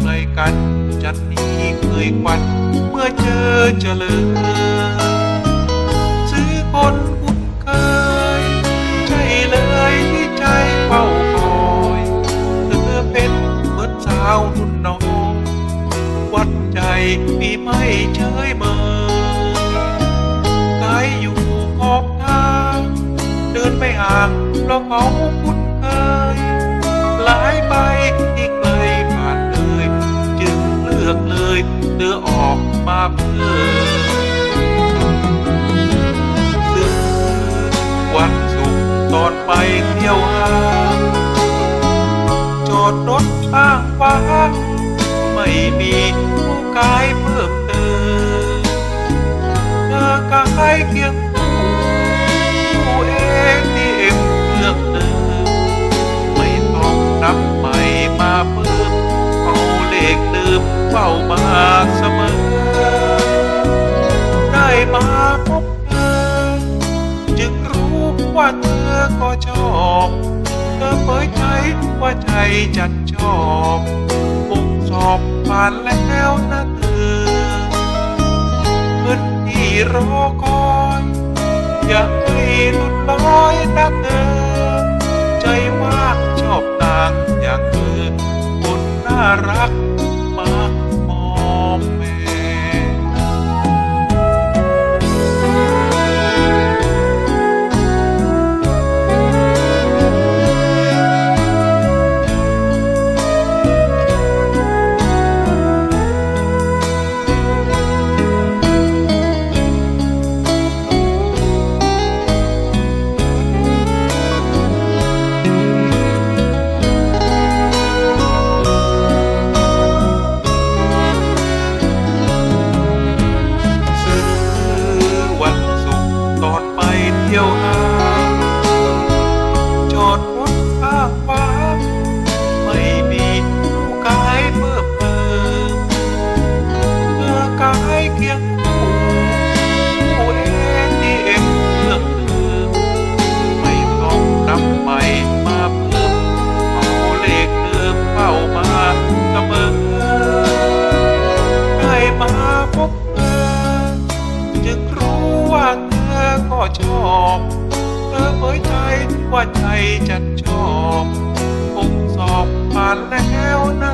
ใครกัน จันนี้เคยควันเมื่อเจอเจริญซื้อคนคุ้นเคย ใช่เลยที่ใจเฝ้าคอยเธอเป็นเหมือนสาวรุ่นน้อง วัดใจมีไม่เฉยเมยกายอยู่ขอบทาง เดินไม่ห่างเพราะเขา อกมาเพื่อซื้อวันศุกร์ตอนไปเที่ยวห้างจอดรถข้างฟ้างไม่มีผู้กายเพิ่มเติมเธอกายเคียงคู่ผู้เองที่เอ็มเลือกเดิมไม่ต้องนับใหม่มาเพิ่มเอาเลขเดิมเฝ้ามา พบเธอ จึงรู้ว่าเธอก็ชอบ เธอเผยใจว่าใจจัดชอบคงสอบผ่านแล้วนะเธอเพื่อนที่รอคอยอยาให้หลุดลอยนะเธอ ใจว่างชอบนางอย่างเธอคนน่ารัก เคียงผู้เองที่เอ็มเลือกเดิมไม่ต้องนับใหม่มาเพิ่มเอาเลขเดิมเข้ามาเสมอได้มาพบเธอจึงรู้ว่าเธอก็ชอบเธอเผยใจว่าใจจัดชอบคงสอบผ่านแล้วนะ